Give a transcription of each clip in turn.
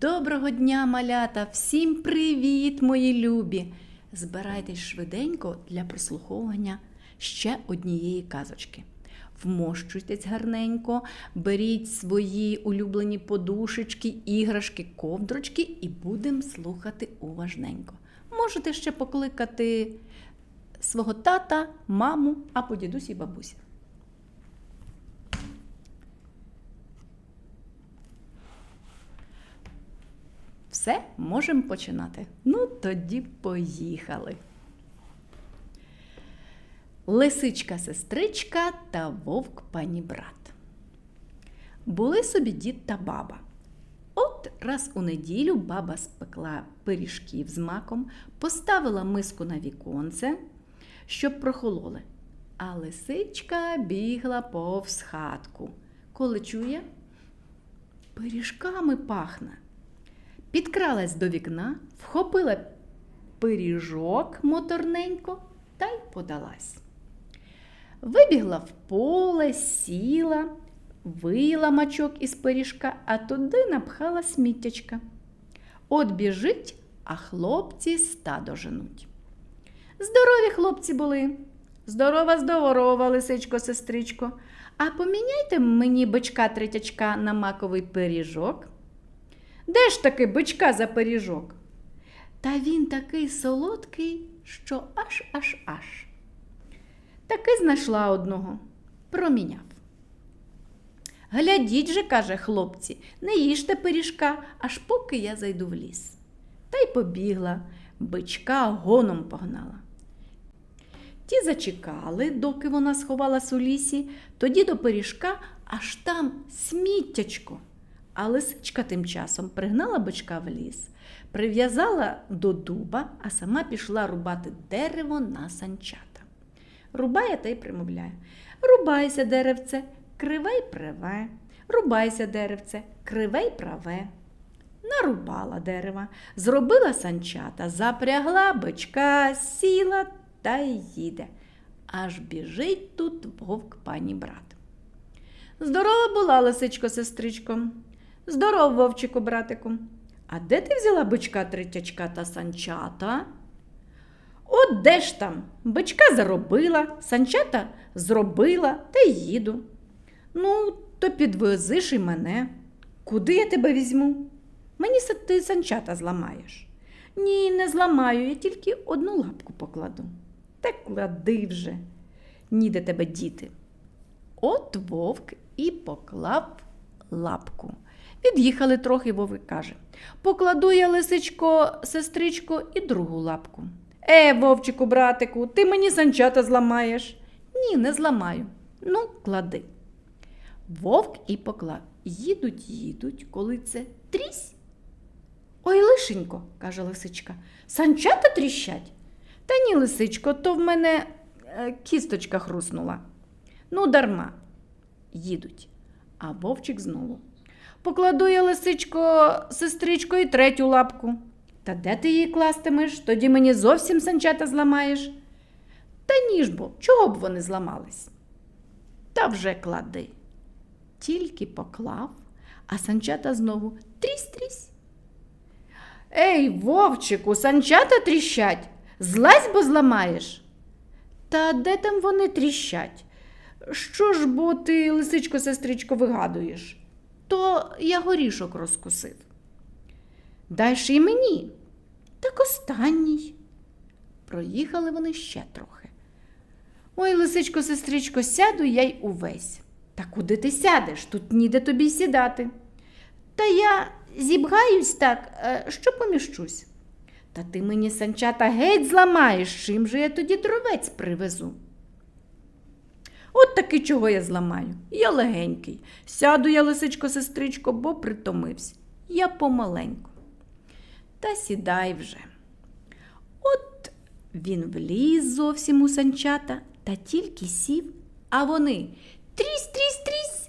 Доброго дня, малята! Всім привіт, мої любі! Збирайтесь швиденько для прослуховування ще однієї казочки. Вмощуйтесь гарненько, беріть свої улюблені подушечки, іграшки, ковдрочки і будемо слухати уважненько. Можете ще покликати свого тата, маму або дідусь і бабуся. Все, можемо починати. Ну, тоді поїхали. Лисичка сестричка та вовк пані брат. Були собі дід та баба. От раз у неділю баба спекла пиріжків з маком, поставила миску на віконце, щоб прохололи. А лисичка бігла повз хатку. Коли чує, пиріжками пахне. Підкралась до вікна, вхопила пиріжок моторненько та й подалась. Вибігла в поле, сіла, вила мачок із пиріжка, а туди напхала сміттячка. От біжить, а хлопці стадо женуть. Здорові хлопці були. Здорова, здорова, лисичко, сестричко. А поміняйте мені бичка третячка на маковий пиріжок. Де ж таки бичка за пиріжок? Та він такий солодкий, що аж аж аж. Таки знайшла одного, проміняв. Глядіть же, каже хлопці, не їжте пиріжка, аж поки я зайду в ліс. Та й побігла, бичка гоном погнала. Ті зачекали, доки вона сховалась у лісі, тоді до пиріжка аж там сміттячко. А лисичка тим часом пригнала бичка в ліс, прив'язала до дуба, а сама пішла рубати дерево на санчата. Рубає та й примовляє Рубайся, деревце, криве й приве, рубайся, деревце, криве й праве. Нарубала дерева, зробила санчата, запрягла бичка, сіла та й їде. Аж біжить тут вовк пані брат. Здорова була, лисичко, сестричко. Здоров, вовчику, братику. А де ти взяла бичка третячка та санчата? От де ж там? Бичка заробила, санчата зробила та й їду. Ну, то підвезиш і мене. Куди я тебе візьму? Мені ти санчата зламаєш. Ні, не зламаю, я тільки одну лапку покладу. Та клади вже, ніде тебе діти. От вовк і поклав лапку. Від'їхали трохи, вовк каже Покладу я, лисичко, сестричко, і другу лапку. Е, вовчику, братику, ти мені санчата зламаєш. Ні, не зламаю. Ну, клади. Вовк і поклав. Їдуть, їдуть, коли це трісь. Ой, лишенько, каже лисичка, санчата тріщать. Та ні, лисичко, то в мене е, кісточка хруснула. Ну, дарма. Їдуть. А вовчик знову. Покладу я лисичко, сестричко, і третю лапку. Та де ти її кластимеш? Тоді мені зовсім санчата зламаєш. Та ні ж бо, чого б вони зламались? Та вже клади. Тільки поклав, а санчата знову трісь-трісь. Ей, вовчику, санчата тріщать, злазь, бо зламаєш. Та де там вони тріщать? Що ж бо ти, лисичко, сестричко, вигадуєш? То я горішок розкусив. Дай ж і мені. Так останній. Проїхали вони ще трохи. Ой, лисичко, сестричко, сяду я й увесь. Та куди ти сядеш? Тут ніде тобі сідати. Та я зібгаюсь так, е, що поміщусь. Та ти мені санчата геть зламаєш, чим же я тоді дровець привезу. От таки чого я зламаю. Я легенький. Сяду я, лисичко, сестричко, бо притомився. Я помаленьку. Та сідай вже. От Він вліз зовсім у санчата та тільки сів, а вони трісь, трісь, трісь,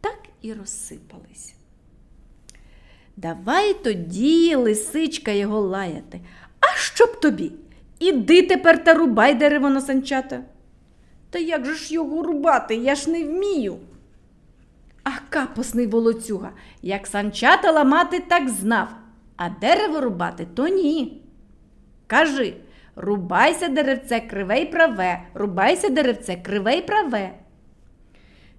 так і розсипались. Давай тоді, лисичка, його лаяти. А що б тобі? Іди тепер та рубай дерево на санчата. Та як же ж його рубати? Я ж не вмію. А капосний волоцюга, як санчата ламати, так знав, а дерево рубати то ні. Кажи, рубайся деревце криве й праве, рубайся деревце криве й праве.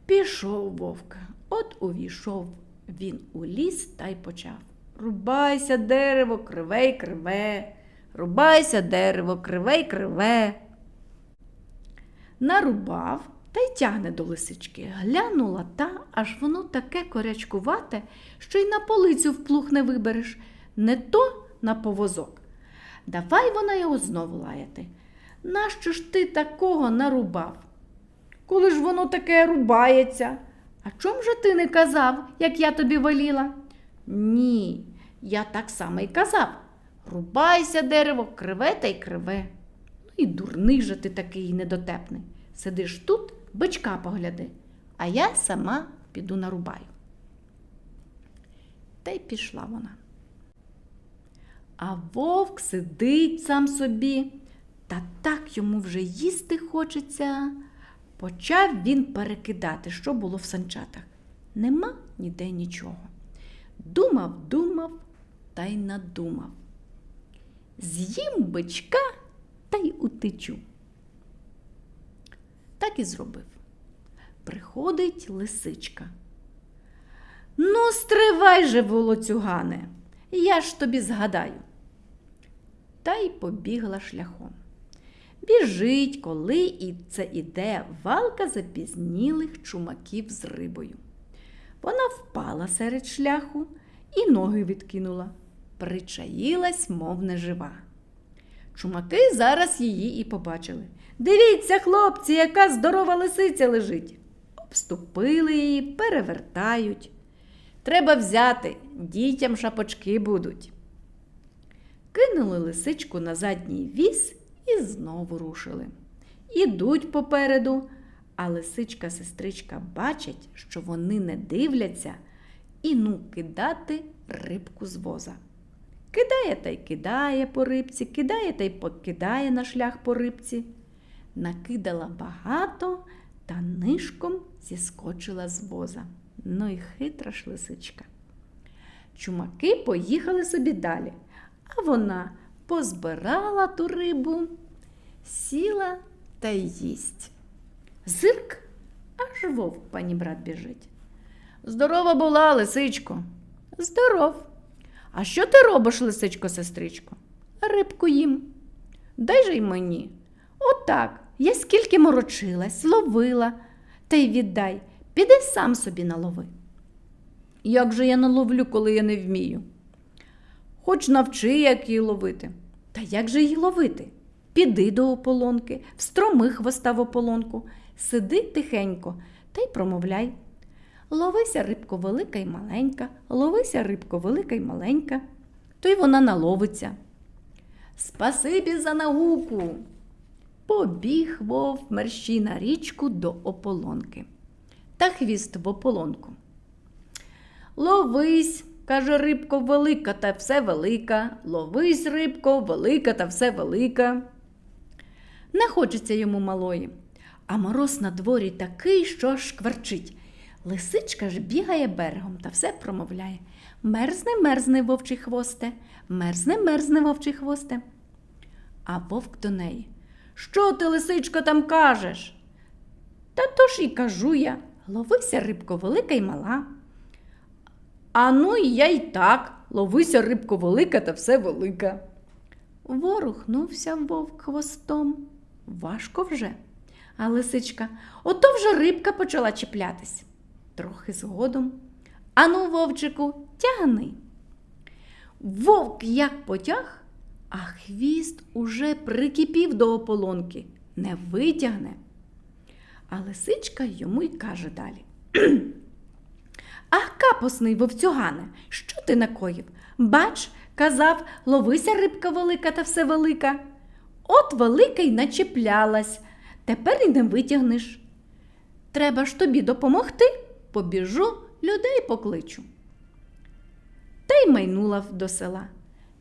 Пішов вовка, от увійшов він у ліс та й почав. Рубайся дерево криве й криве, рубайся дерево криве й криве. Нарубав та й тягне до лисички. Глянула та, аж воно таке корячкувате, що й на полицю вплух не вибереш, не то на повозок. Давай вона його знову лаяти. Нащо ж ти такого нарубав? Коли ж воно таке рубається? А чом же ти не казав, як я тобі воліла? Ні, я так само й казав. Рубайся дерево, криве та й криве. І дурний же ти такий недотепний. Сидиш тут, бичка погляди, а я сама піду нарубаю. Та й пішла вона. А вовк сидить сам собі, та так йому вже їсти хочеться. Почав він перекидати, що було в санчатах. Нема ніде нічого. Думав, думав та й надумав. З'їм бичка та й утечу. Так і зробив. Приходить лисичка. Ну, стривай же, волоцюгане, я ж тобі згадаю. Та й побігла шляхом. Біжить, коли і це іде валка запізнілих чумаків з рибою. Вона впала серед шляху і ноги відкинула, причаїлась, мов нежива. Чумаки зараз її і побачили. Дивіться, хлопці, яка здорова лисиця лежить. Обступили її, перевертають. Треба взяти, дітям шапочки будуть. Кинули лисичку на задній віз і знову рушили. Ідуть попереду, а лисичка сестричка бачать, що вони не дивляться, і ну кидати рибку з воза. Кидає та й кидає по рибці, кидає та й покидає на шлях по рибці. Накидала багато та нишком зіскочила з воза. Ну й хитра ж лисичка. Чумаки поїхали собі далі, а вона позбирала ту рибу, сіла та й їсть. Зирк, аж вовк пані брат біжить. Здорова була, лисичко. Здоров. А що ти робиш, лисичко, сестричко? Рибку їм. Дай же й мені. Отак. Я скільки морочилась, ловила, та й віддай, піди сам собі налови. Як же я наловлю, коли я не вмію? Хоч навчи, як її ловити. Та як же її ловити? Піди до ополонки, встроми хвоста в ополонку, сиди тихенько та й промовляй. Ловися рибко велика й маленька, ловися рибко велика й маленька, то й вона наловиться. Спасибі за науку. Побіг вовк мерщій на річку до ополонки. Та хвіст в ополонку. Ловись, каже рибко велика та все велика. Ловись, рибко, велика та все велика. Не хочеться йому малої, а мороз на дворі такий, що аж шкварчить. Лисичка ж бігає берегом та все промовляє. Мерзне, мерзне вовчий хвосте, мерзне, мерзне вовчий хвосте. А вовк до неї. Що ти, лисичко, там кажеш? Та то ж і кажу я, ловися рибко велика й мала. А ну і я й так, ловися рибко велика та все велика. Ворухнувся вовк хвостом. Важко вже. А лисичка, ото вже рибка почала чіплятись. Трохи згодом. Ану, вовчику, тягни. Вовк як потяг, а хвіст уже прикипів до ополонки, не витягне. А лисичка йому й каже далі. Ах, капосний вовцюгане, що ти накоїв? Бач, казав, ловися рибка велика та все велика. От велика й начеплялась, тепер і не витягнеш. Треба ж тобі допомогти, побіжу, людей покличу. Та й майнула до села.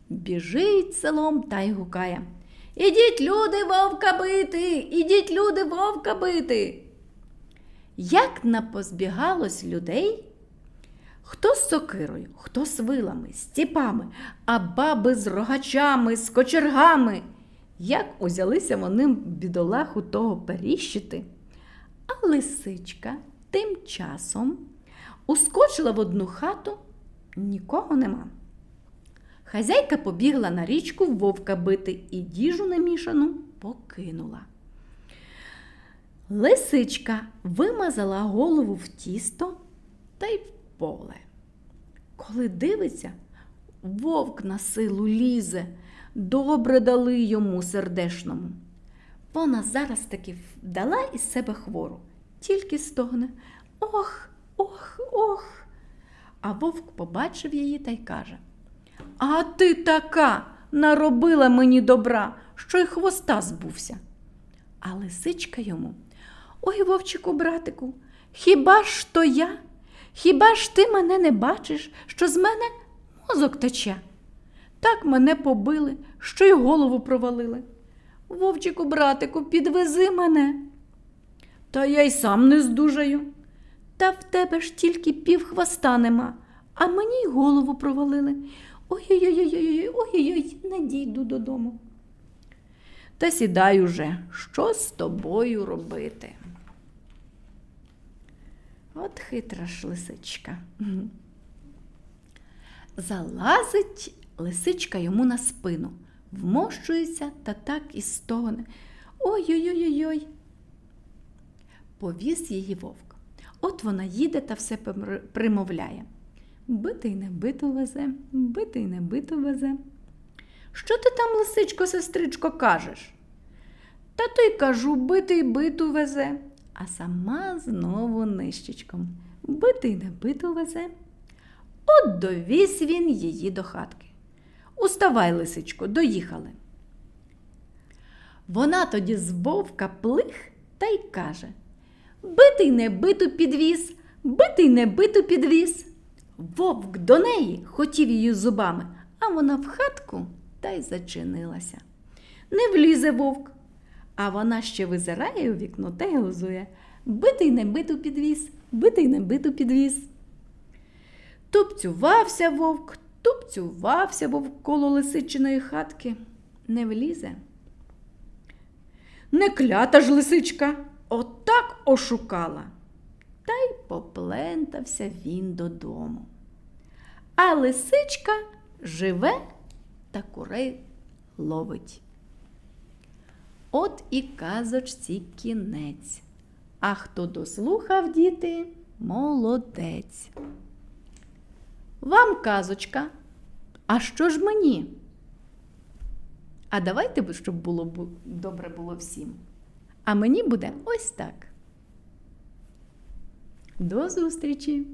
Біжить селом та й гукає. Ідіть, люди, вовка бити, ідіть, люди, вовка бити. Як напозбігалось людей, хто з сокирою, хто з вилами, з ціпами, а баби з рогачами, з кочергами. Як узялися вони бідолаху того періщити. А лисичка тим часом ускочила в одну хату, нікого нема. Хазяйка побігла на річку вовка бити і діжу намішану покинула. Лисичка вимазала голову в тісто та й в поле. Коли дивиться, вовк на силу лізе, добре дали йому сердешному. Вона зараз таки вдала із себе хвору, тільки стогне Ох, ох, ох. А вовк побачив її та й каже А ти така наробила мені добра, що й хвоста збувся. А лисичка йому Ой, вовчику, братику, хіба ж то я? Хіба ж ти мене не бачиш, що з мене мозок тече? Так мене побили, що й голову провалили. Вовчику, братику, підвези мене. Та я й сам не здужаю. Та в тебе ж тільки пів хвоста нема, а мені й голову провалили. Ой-ой-ой, ой-ой, не дійду додому. Та сідай уже, що з тобою робити? От хитра ж лисичка. Залазить лисичка йому на спину, вмощується та так і стогне. Ой-ой-ой-ой. Повіз її вовк. От вона їде та все примовляє. Битий не биту везе, битий не биту везе. Що ти там, лисичко, сестричко, кажеш? Та то й кажу, битий биту везе, а сама знову нищечком. Битий не биту везе. От довіз він її до хатки. Уставай, лисичко, доїхали. Вона тоді з вовка плих та й каже Битий не биту підвіз, битий не биту підвіз. Вовк до неї хотів її зубами, а вона в хатку та й зачинилася. Не влізе вовк, а вона ще визирає у вікно та глузує. Битий не биту підвіз, битий не биту підвіз. Тупцювався вовк, тупцювався вовк коло лисичиної хатки, не влізе. Не клята ж лисичка, отак ошукала. Та й поплентався він додому. А лисичка живе та курей ловить. От і казочці кінець. А хто дослухав діти, молодець. Вам казочка, а що ж мені? А давайте, щоб було добре було всім. А мені буде ось так. До зустрічі!